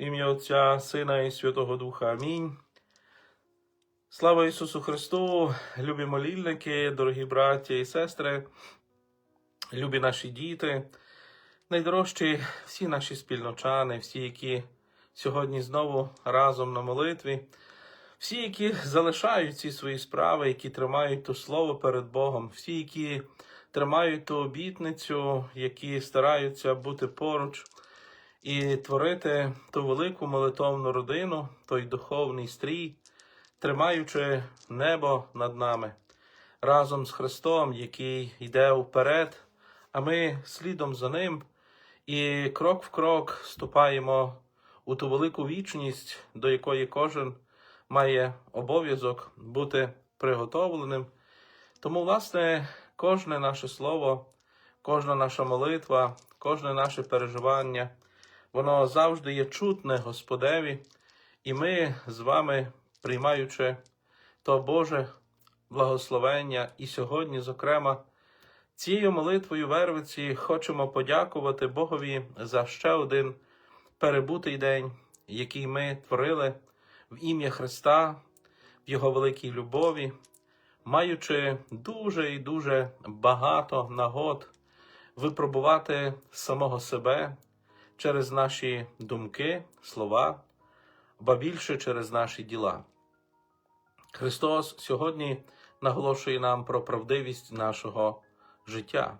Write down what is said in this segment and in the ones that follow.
Ім'я Отця, Сина і Святого Духа. Амінь. Слава Ісусу Христу, любі молільники, дорогі браття і сестри, любі наші діти, найдорожчі всі наші спільночани, всі, які сьогодні знову разом на молитві, всі, які залишають ці свої справи, які тримають то слово перед Богом, всі, які тримають ту обітницю, які стараються бути поруч і творити ту велику молитовну родину, той духовний стрій, тримаючи небо над нами разом з Христом, який йде вперед, а ми слідом за Ним і крок в крок ступаємо у ту велику вічність, до якої кожен має обов'язок бути приготовленим. Тому, власне, кожне наше слово, кожна наша молитва, кожне наше переживання, воно завжди є чутне Господеві, і ми з вами, приймаючи то Боже благословення, і сьогодні, зокрема, цією молитвою Вервиці хочемо подякувати Богові за ще один перебутий день, який ми творили в ім'я Христа, в Його великій любові, маючи дуже і дуже багато нагод випробувати самого себе через наші думки, слова, ба більше через наші діла. Христос сьогодні наголошує нам про правдивість нашого життя,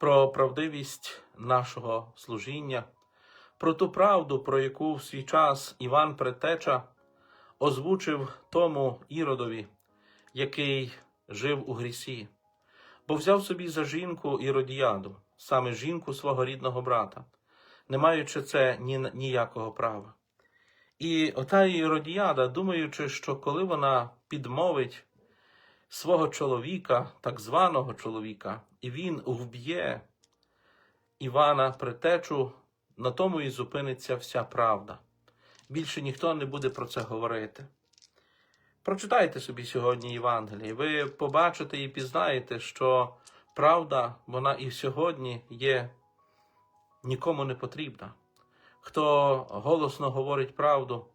про правдивість нашого служіння, про ту правду, про яку в свій час Іван Предтеча озвучив тому іродові, який жив у грісі, бо взяв собі за жінку іродіаду, саме жінку свого рідного брата, не маючи це ні, ніякого права. І ота іродіада, думаючи, що коли вона підмовить свого чоловіка, так званого чоловіка, і він вб'є Івана Предтечу, на тому і зупиниться вся правда. Більше ніхто не буде про це говорити. Прочитайте собі сьогодні Євангеліє. Ви побачите і пізнаєте, що правда, вона і сьогодні є нікому не потрібна. Хто голосно говорить правду,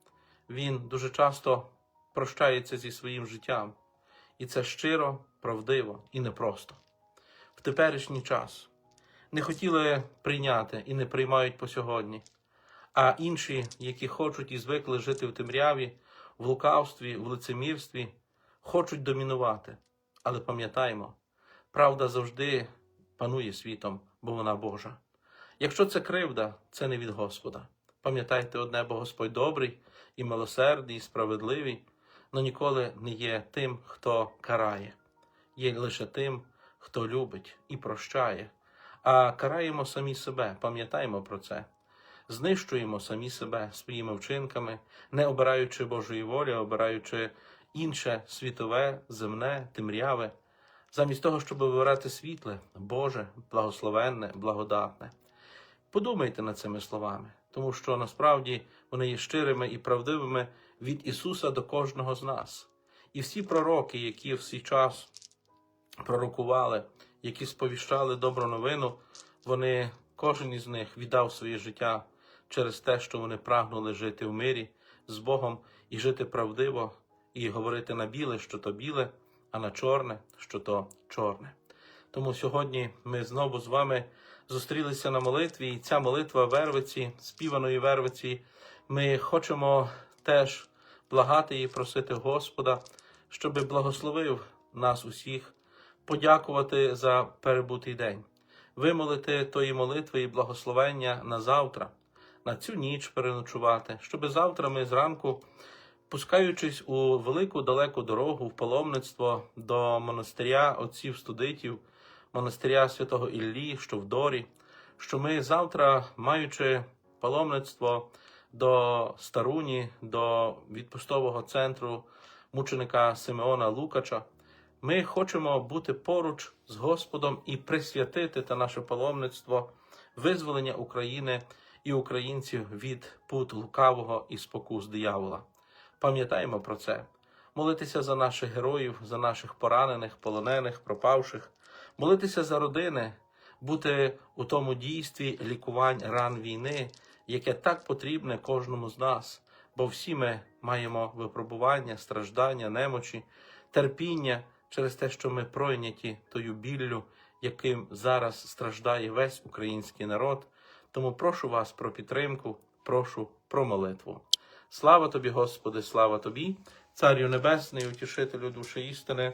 він дуже часто прощається зі своїм життям. І це щиро, правдиво і непросто. В теперішній час не хотіли прийняти і не приймають по сьогодні. А інші, які хочуть і звикли жити в темряві, в лукавстві, в лицемірстві, хочуть домінувати. Але пам'ятаймо, правда завжди панує світом, бо вона Божа. Якщо це кривда, це не від Господа. Пам'ятайте одне, бо Господь добрий і милосердний, і справедливий, но ніколи не є тим, хто карає, є лише тим, хто любить і прощає. А караємо самі себе, пам'ятаємо про це знищуємо самі себе своїми вчинками, не обираючи Божої волі, а обираючи інше світове, земне, темряве, замість того, щоб вибирати світле, Боже, благословенне, благодатне. Подумайте над цими словами, тому що насправді вони є щирими і правдивими від Ісуса до кожного з нас. І всі пророки, які в свій час пророкували, які сповіщали добру новину, вони, кожен із них віддав своє життя через те, що вони прагнули жити в мирі з Богом і жити правдиво, і говорити на біле, що то біле, а на чорне, що то чорне. Тому сьогодні ми знову з вами зустрілися на молитві, і ця молитва Вервиці, співаної Вервиці, ми хочемо теж благати і просити Господа, щоби благословив нас усіх, подякувати за перебутий день, вимолити тої молитви і благословення на завтра на цю ніч переночувати, щоб завтра ми зранку, пускаючись у велику далеку дорогу в паломництво до монастиря отців студитів, монастиря святого Іллі, що в Дорі, що ми завтра, маючи паломництво до Старуні, до відпустового центру мученика Симеона Лукача, ми хочемо бути поруч з Господом і присвятити та наше паломництво визволення України і українців від пут лукавого і спокус диявола. Пам'ятаємо про це, молитися за наших героїв, за наших поранених, полонених, пропавших, молитися за родини, бути у тому дійстві лікувань ран війни, яке так потрібне кожному з нас, бо всі ми маємо випробування, страждання, немочі, терпіння через те, що ми пройняті тою біллю, яким зараз страждає весь український народ. Тому прошу вас про підтримку, прошу про молитву. Слава тобі, Господи, слава тобі, Царю Небесний, утішителю душі істини,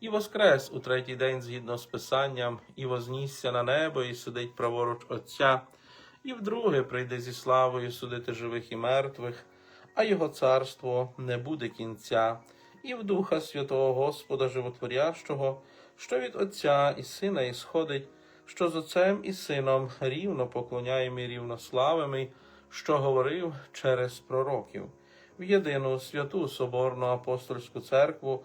І воскрес у третій день згідно з Писанням, і вознісся на небо, і сидить праворуч Отця, і вдруге прийде зі славою судити живих і мертвих, а його царство не буде кінця, і в Духа Святого Господа Животворящого, що від Отця і Сина ісходить, що з Отцем і Сином рівно поклоняємо і рівно славимо, що говорив через пророків, в єдину святу Соборну апостольську церкву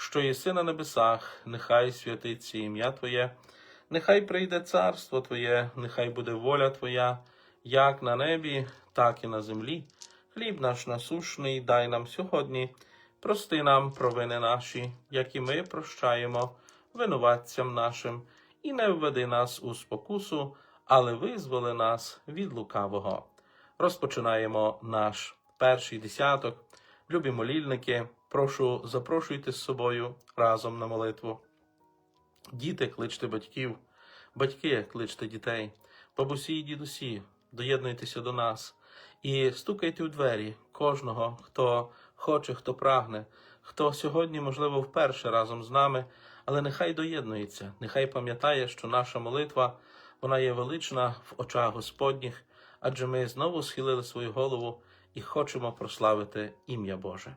що єси на небесах, нехай святиться ім'я Твоє, нехай прийде царство Твоє, нехай буде воля Твоя, як на небі, так і на землі. Хліб наш насушний, дай нам сьогодні, прости нам провини наші, як і ми прощаємо винуватцям нашим, і не введи нас у спокусу, але визволи нас від лукавого. Розпочинаємо наш перший десяток. Любі молільники, прошу, запрошуйте з собою разом на молитву. Діти, кличте батьків, батьки, кличте дітей, бабусі і дідусі, доєднуйтеся до нас і стукайте у двері кожного, хто хоче, хто прагне, хто сьогодні, можливо, вперше разом з нами, але нехай доєднується, нехай пам'ятає, що наша молитва вона є велична в очах Господніх, адже ми знову схилили свою голову і хочемо прославити ім'я Боже.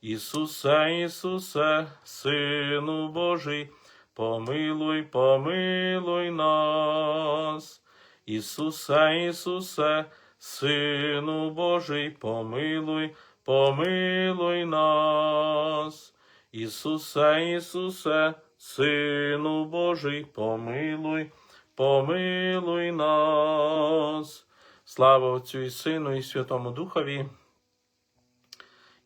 Ісусе, Ісусе, Сину Божий, помилуй, помилуй нас. Ісусе, Ісусе, Сину Божий, помилуй, помилуй нас. Ісусе, Ісусе, Сину Божий, помилуй, помилуй нас. Слава Отцю і Сину, і Святому Духові,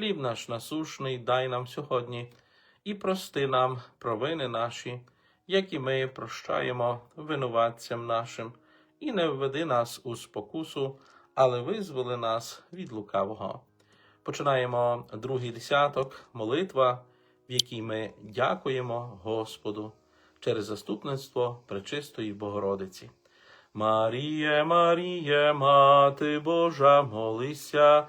Хліб наш насушний дай нам сьогодні, і прости нам провини наші, як і ми прощаємо винуватцям нашим, і не введи нас у спокусу, але визволи нас від лукавого. Починаємо другий десяток, молитва, в якій ми дякуємо Господу через заступництво Пречистої Богородиці. Маріє, Маріє, Мати Божа, молися,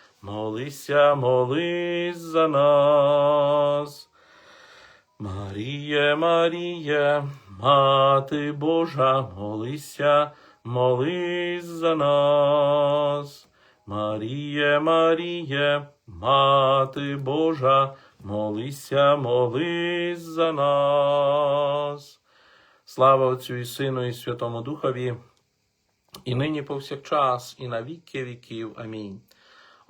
молися, молись за нас. Маріє, Маріє, Мати Божа, молися, молись за нас. Маріє, Маріє, Мати Божа, молися, молись за нас. Слава Отцю і Сину, і Святому Духові, і нині повсякчас, і на віки віків. Амінь.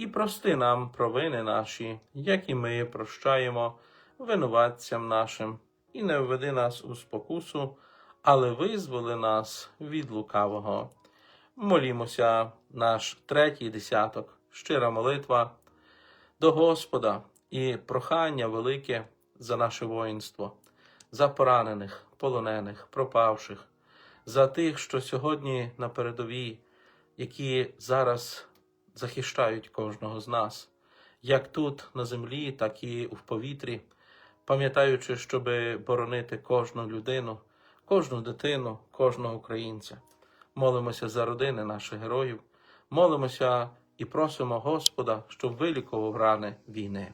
і прости нам провини наші, як і ми прощаємо винуватцям нашим, і не введи нас у спокусу, але визволи нас від лукавого. Молімося, наш третій десяток, щира молитва до Господа і прохання велике за наше воїнство, за поранених, полонених, пропавших, за тих, що сьогодні на передовій, які зараз захищають кожного з нас, як тут на землі, так і в повітрі, пам'ятаючи, щоб боронити кожну людину, кожну дитину, кожного українця. Молимося за родини наших героїв, молимося і просимо Господа, щоб вилікував рани війни.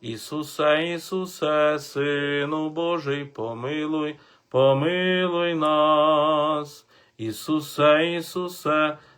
Ісусе, Ісусе, Сину Божий, помилуй, помилуй нас. Ісусе, Ісусе,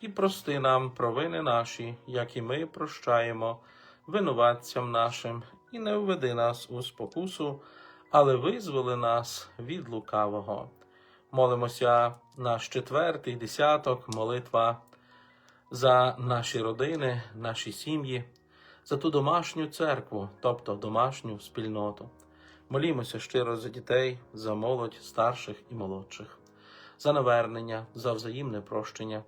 і прости нам провини наші, як і ми прощаємо винуватцям нашим, і не введи нас у спокусу, але визволи нас від лукавого. Молимося наш четвертий десяток, молитва за наші родини, наші сім'ї, за ту домашню церкву, тобто домашню спільноту. Молімося щиро за дітей, за молодь старших і молодших, за навернення, за взаємне прощення,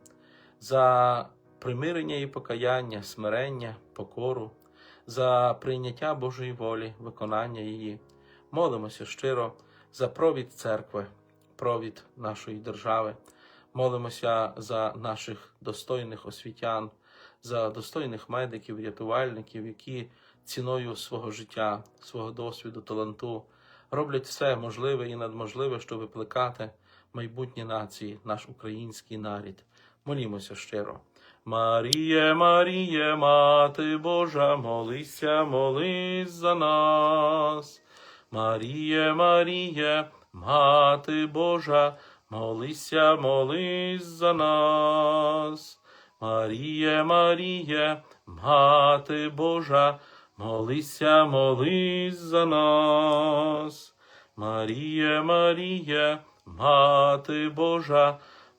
за примирення і покаяння, смирення, покору, за прийняття Божої волі, виконання її. Молимося щиро за провід церкви, провід нашої держави. Молимося за наших достойних освітян, за достойних медиків, рятувальників, які ціною свого життя, свого досвіду, таланту роблять все можливе і надможливе, щоб викликати майбутні нації, наш український нарід. Молімося щиро. Маріє, Маріє, Мати Божа, молися, молись за нас. Маріє, Маріє, Мати Божа, молися, молись за нас. Маріє, Маріє, Мати Божа, молися, молись за нас. Маріє, Маріє, Мати Божа,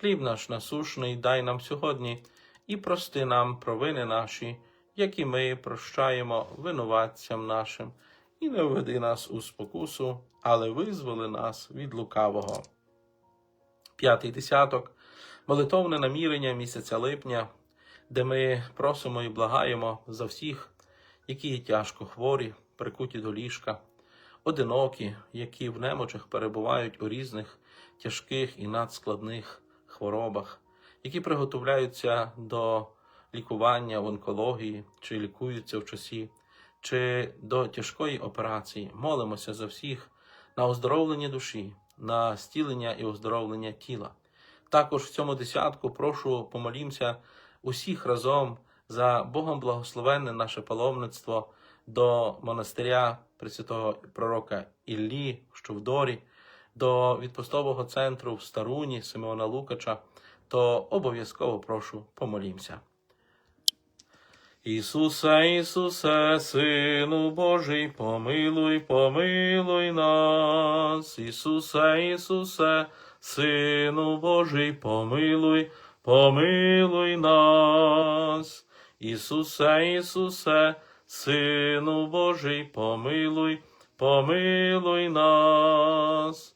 Хліб наш насушний дай нам сьогодні, і прости нам провини наші, які ми прощаємо винуватцям нашим, і не введи нас у спокусу, але визволи нас від лукавого. П'ятий десяток молитовне намірення місяця липня, де ми просимо і благаємо за всіх, які є тяжко хворі, прикуті до ліжка, одинокі, які в немочах перебувають у різних тяжких і надскладних хворобах, які приготовляються до лікування в онкології, чи лікуються в часі, чи до тяжкої операції. Молимося за всіх на оздоровлення душі, на стілення і оздоровлення тіла. Також в цьому десятку прошу помолімся усіх разом за Богом благословенне наше паломництво до монастиря Пресвятого пророка Іллі, що в Дорі, до відпустового центру в Старуні Симеона Лукача, то обов'язково прошу помолімся. Ісусе, Ісусе, Сину Божий, помилуй, помилуй нас. Ісусе, Ісусе, Сину Божий, помилуй, помилуй нас. Ісусе, Ісусе, Сину Божий, помилуй, помилуй нас.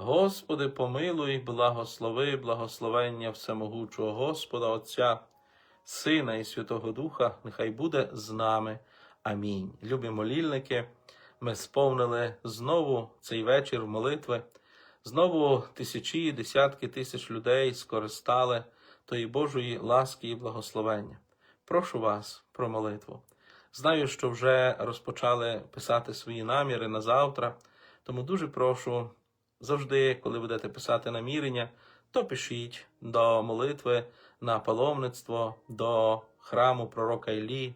Господи, помилуй, благослови, благословення всемогучого Господа Отця, Сина і Святого Духа, нехай буде з нами. Амінь. Любі молільники, ми сповнили знову цей вечір молитви. Знову тисячі, десятки тисяч людей скористали тої Божої ласки і благословення. Прошу вас про молитву. Знаю, що вже розпочали писати свої наміри на завтра, тому дуже прошу завжди, коли будете писати намірення, то пишіть до молитви на паломництво, до храму пророка Іллі,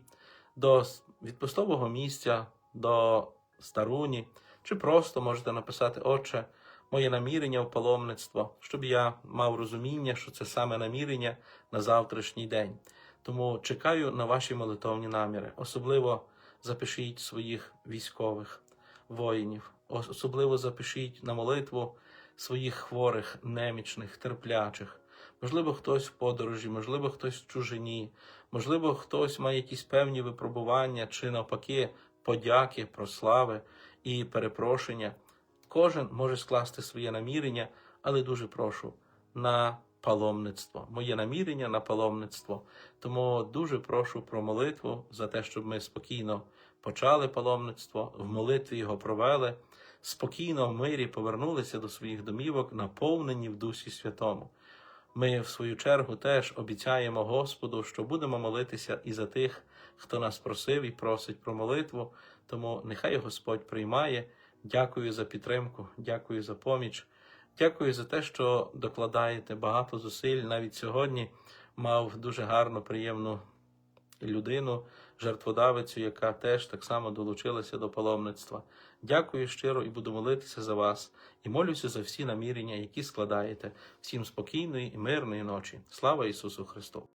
до відпустового місця, до Старуні, чи просто можете написати Отче, моє намірення в паломництво, щоб я мав розуміння, що це саме намірення на завтрашній день. Тому чекаю на ваші молитовні наміри. Особливо запишіть своїх військових воїнів, особливо запишіть на молитву своїх хворих, немічних, терплячих. Можливо, хтось в подорожі, можливо, хтось в чужині, можливо, хтось має якісь певні випробування чи навпаки подяки, прослави і перепрошення. Кожен може скласти своє намірення, але дуже прошу на паломництво. Моє намірення на паломництво. Тому дуже прошу про молитву за те, щоб ми спокійно почали паломництво, в молитві його провели, спокійно в мирі повернулися до своїх домівок, наповнені в Дусі Святому. Ми, в свою чергу, теж обіцяємо Господу, що будемо молитися і за тих, хто нас просив і просить про молитву. Тому нехай Господь приймає. Дякую за підтримку, дякую за поміч. Дякую за те, що докладаєте багато зусиль. Навіть сьогодні мав дуже гарну, приємну людину, жертводавицю, яка теж так само долучилася до паломництва. Дякую щиро і буду молитися за вас. І молюся за всі намірення, які складаєте. Всім спокійної і мирної ночі. Слава Ісусу Христу!